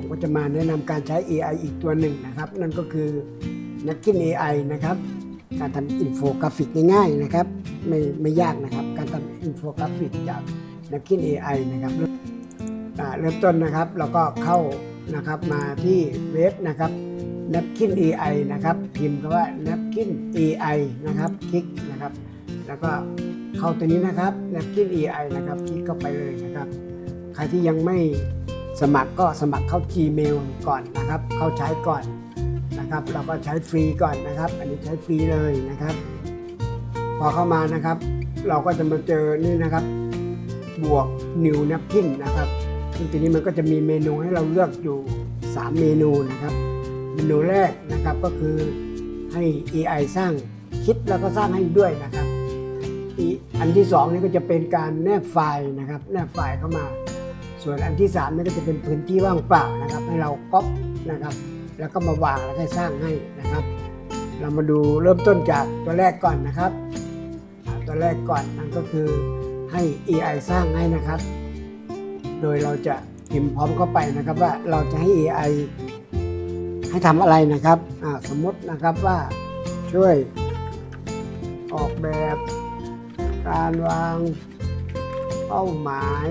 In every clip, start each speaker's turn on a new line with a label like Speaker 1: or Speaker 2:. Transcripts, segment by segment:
Speaker 1: ผมก็จะมาแนะนำการใช้ AI อีกตัวหนึ่งนะครับ นั่นก็คือนักกิน AI นะครับ การทำอินโฟกราฟิกง่ายๆนะครับ ไม่ไม่ยากนะครับ การทำอินโฟกราฟิกจากนักกิน AI นะครับเริ่มต้นนะครับเราก็เข้านะครับมาที่เว็บนะครับ napkin AI นะครับ พิมพ์คำว่า napkin AI นะครับคลิกนะครับ แล้วก็เข้าตัวนี้นะครับ napkin AI นะครับคลิกเข้าไปเลยนะครับ ใครที่ยังไม่ สมัครก็สมัครเข้า Gmail ก่อนนะครับ เข้าใช้ก่อนนะครับเราก็ใช้ฟรีก่อนนะครับ อันนี้ใช้ฟรีเลยนะครับ พอเข้ามานะครับ เราก็จะมาเจอนี่นะครับ บวก new napkin นะครับซึ่งทีนี้มันก็จะมีเมนูให้เราเลือกอยู่ 3 เมนูนะครับ เมนูแรกนะครับก็คือให้ AI สร้างคิดแล้วก็สร้างให้ด้วยนะครับ อันที่สองนี่ก็จะเป็นการแนบไฟล์นะครับ แนบไฟล์เข้ามา ส่วนอันที่3นี่นก็จะเป็นพื้นที่ว่างเปล่านะครับ ให้เราก๊อปนะครับ แล้วก็มาวางแล้วก็สร้างให้นะครับ เรามาดูเริ่มต้นจากตัวแรกก่อนนะครับ ตัวแรกก่อนนั่นก็คือให้ AI สร้างให้นะครับ โดยเราจะพิมพ์พร้อมเข้าไปนะครับว่าเราจะให้ AI ให้ทำอะไรนะครับสมมตินะครับว่าช่วยออกแบบการวางเป้าหมาย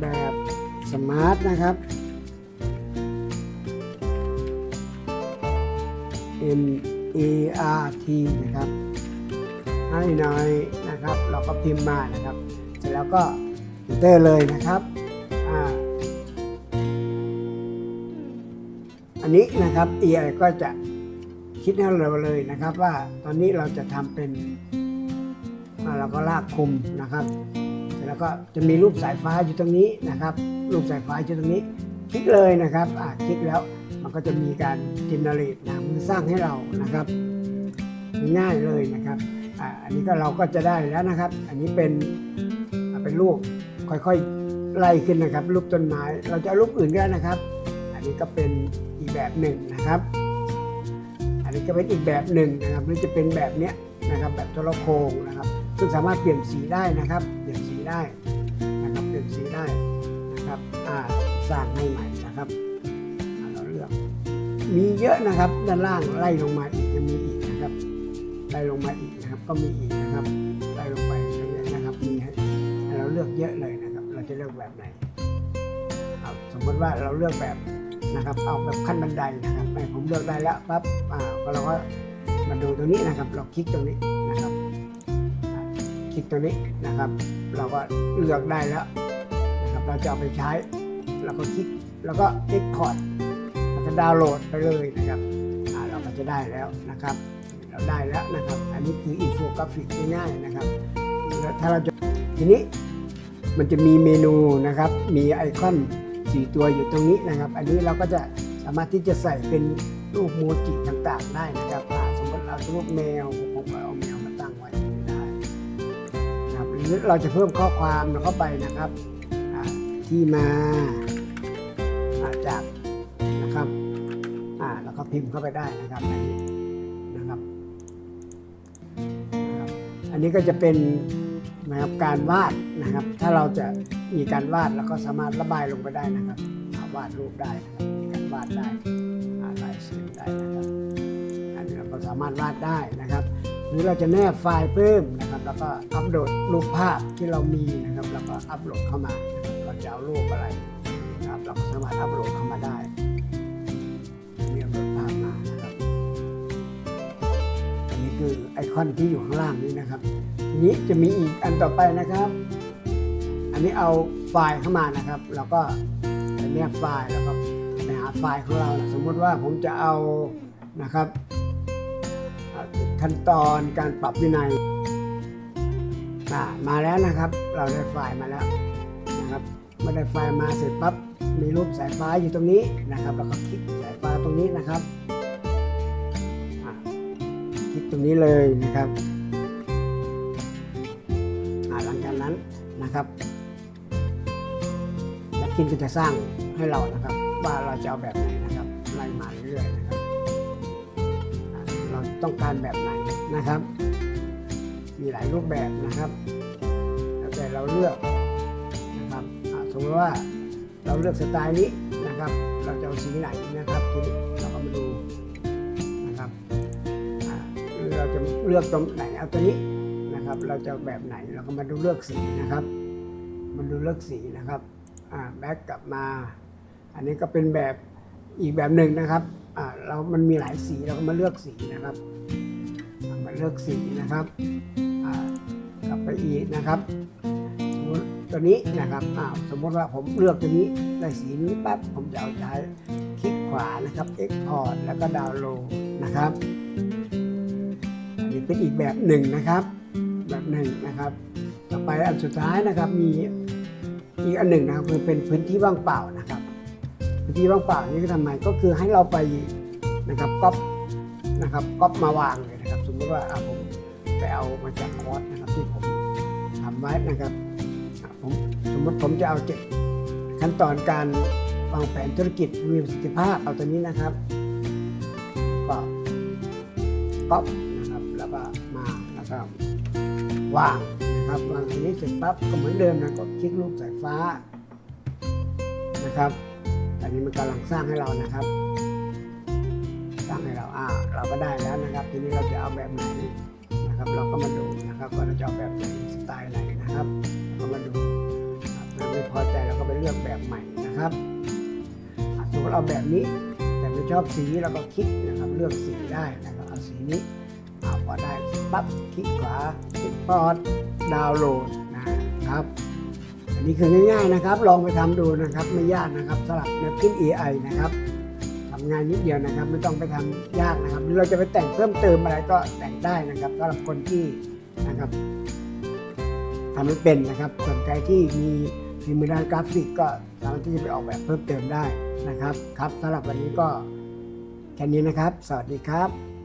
Speaker 1: แบบสมาร์ทนะครับ M A R T นะครับให้หน่อยนะครับ เราก็พิมพ์มานะครับ เสร็จแล้วก็ enter เลยนะครับอ่าอันนี้นะครับ AI ก็จะคิดให้เราเลยนะครับ ว่าตอนนี้เราจะทำเป็นเราก็ลากคุมนะครับ แล้วก็จะมีรูปสายฟ้าอยู่ตรงนี้นะครับ รูปสายฟ้าอยู่ตรงนี้ คลิกเลยนะครับอ่าคลิกแล้วมันก็จะมีการเจเนเรตนะมันสร้างให้เรานะครับง่ายเลยนะครับอ่าอันนี้ก็เราก็จะได้แล้วนะครับ อันนี้เป็นเป็นรูปค่อยๆไล่ขึ้นนะครับ รูปต้นไม้เราจะรูปอื่นก็ได้นะครับ อันนี้ก็เป็นอีกแบบหนึ่งนะครับ อันนี้ก็เป็นอีกแบบหนึ่งนะครับหรือจะเป็นแบบเนี้ยนะครับแบบโทรโคงนะครับ ซึ่งสามารถเปลี่ยนสีได้นะครับเปลี่ยนสี ได้นะครับเปลี่ยนสีได้นะครับอ่าสร้างให้ใหม่นะครับเราเลือก มีเยอะนะครับด้านล่างไล่ลงมาอีกจะมีอีกนะครับไล่ลงมาอีกนะครับก็มีอีกนะครับไล่ลงไปเรื่อยๆนะครับมีให้เราเลือกเยอะเลยนะครับ เราจะเลือกแบบไหนเอาสมมติว่าเราเลือกแบบนะครับเอาแบบขั้นบันไดนะครับให้ผมเลือกได้แล้วปั๊บอ่าก็เราก็มาดูตรงนี้นะครับ เราคลิกตรงนี้นะครับ ลิกตรงนี้นะครับ เราก็เลือกได้แล้วนะครับเราจะเอาไปใช้เราก็คลิกแล้วก็ Export แล้วก็ดาวน์โหลดไปเลยนะครับเราก็จะได้แล้วนะครับ เราได้แล้วนะครับ อันนี้คืออินโฟกราฟิกง่ายๆนะครับแล้วถ้าเราจะทีนี้มันจะมีเมนูนะครับ มีไอคอนสี่ตัวอยู่ตรงนี้นะครับ อันนี้เราก็จะสามารถที่จะใส่เป็นรูปโมจิต่างๆ ได้นะครับสมมติเอารูปแมวผมเอาแม เราจะเพิ่มข้อความเข้าไปนะครับที่มาจากนะครับแล้วก็พิมพ์เข้าไปได้นะครับอันนี้นะครับ อันนี้ก็จะเป็นนะครับการวาดนะครับ ถ้าเราจะมีการวาดเราก็สามารถระบายลงไปได้นะครับาวาดรูปได้นะครับมีการวาดได้ลายเส้นได้นะครับ อันนี้เราก็สามารถวาดได้นะครับ รือเราจะแนบไฟล์เพิ่มนะครับแล้วก็อัปโหลดรูปภาพที่เรามีนะครับแล้วก็อัปโหลดเข้ามาเราจะเอารูปอะไรนะครับเราก็สามารถอัปโหลดเข้ามาได้มีอัปโหลดภาพมานะครับอันนี้คือไอคอนที่อยู่ข้างล่างนี้นะครับทีนี้จะมีอีกอันต่อไปนะครับ อันนี้เอาไฟล์เข้ามานะครับเราก็แนบไฟล์แล้วก็ไปหาไฟล์ของเรา สมมติว่าผมจะเอานะครับ ขั้นตอนการปรับวินัยอ่ามาแล้วนะครับ เราได้ไฟล์มาแล้วนะครับเมื่อได้ไฟล์มาเสร็จปั๊บมีรูปสายฟ้าอยู่ตรงนี้นะครับแล้วก็คลิกสายฟ้าตรงนี้นะครับคลิกตรงนี้เลยนะครับหลังจากนั้นนะครับนักกินก็จะสร้างให้เรานะครับ ว่าเราจะเอาแบบไหน ต้องการแบบไหนนะครับ มีหลายรูปแบบนะครับแล้วแต่เราเลือกนะครับสมมติว่าเราเลือกสไตล์นี้นะครับ เราจะเอาสีไหนนะครับทีนี้เราก็มาดูนะครับเราจะเลือกตรงไหนเอาตัวนี้นะครับ เราจะแบบไหนเราก็มาดูเลือกสีนะครับมันดูเลือกสีนะครับแบ็กกลับมา อันนี้ก็เป็นแบบอีกแบบหนึ่งนะครับ อ่าเรามันมีหลายสีเราก็มาเลือกสีนะครับมาเลือกสีนะครับอ่ากลับไปอีกนะครับตัวนี้นะครับอ่าสมมติว่าผมเลือกตัวนี้ได้สีนี้ปั๊บผมจะเอาใช้คลิกขวานะครับ Export แล้วก็ดาวน์โหลดนะครับอันนี้เป็นอีกแบบหนึ่งนะครับ แบบหนึ่งนะครับ ต่อไปอันสุดท้ายนะครับมีอีกอันหนึ่งนะครับคือเป็นพื้นที่ว่างเปล่านะครับ ที่ว่างเปล่านี่ก็ทำไมก็คือให้เราไปนะครับก๊อปนะครับก๊อปมาวางเลยนะครับ สมมติว่าอะผมไปเอามาจากคอร์สนะครับที่ผมทำไว้นะครับอะผมสมมติผมจะเอาเจ็ดขั้นตอนการวางแผนธุรกิจมีประสิทธิภาพเอาตัวนี้นะครับก็ก๊อปนะครับแล้วก็มาแล้วก็วางนะครับวางตรงนี้เสร็จปั๊บก็เหมือนเดิมนะก็คลิกรูปสายฟ้านะครับ อันนี้มันกำลังสร้างให้เรานะครับ สร้างให้เราอ่าเราก็ได้แล้วนะครับ ทีนี้เราจะเอาแบบไหนนะครับ เราก็มาดูนะครับว่าเราจะเอาแบบไหนสไตล์ไหนนะครับเรามาดูครับถ้าไม่พอใจเราก็ไปเลือกแบบใหม่นะครับอะสมมติเราแบบนี้ แต่ไม่ชอบสีเราก็คลิกนะครับ เลือกสีได้นะครับเอาสีนี้เอาพอได้ปั๊บคลิกขวาคลิกพอร์ตดาวน์โหลดนะครับ นนี้คือง่ายๆนะครับ ลองไปทำดูนะครับ ไม่ยากนะครับสำหรับ Napkin AI นะครับทำงานนิดเดียวนะครับ ไม่ต้องไปทำยากนะครับหรือเราจะไปแต่งเพิ่มเติมอะไรก็แต่งได้นะครับสำหรับคนที่นะครับทำไม่เป็นนะครับส่วนใครที่มีฝีมือด้านกราฟิกก็สามารถที่จะไปออกแบบเพิ่มเติมได้นะครับ ครับสำหรับวันนี้ก็แค่นี้นะครับ สวัสดีครับ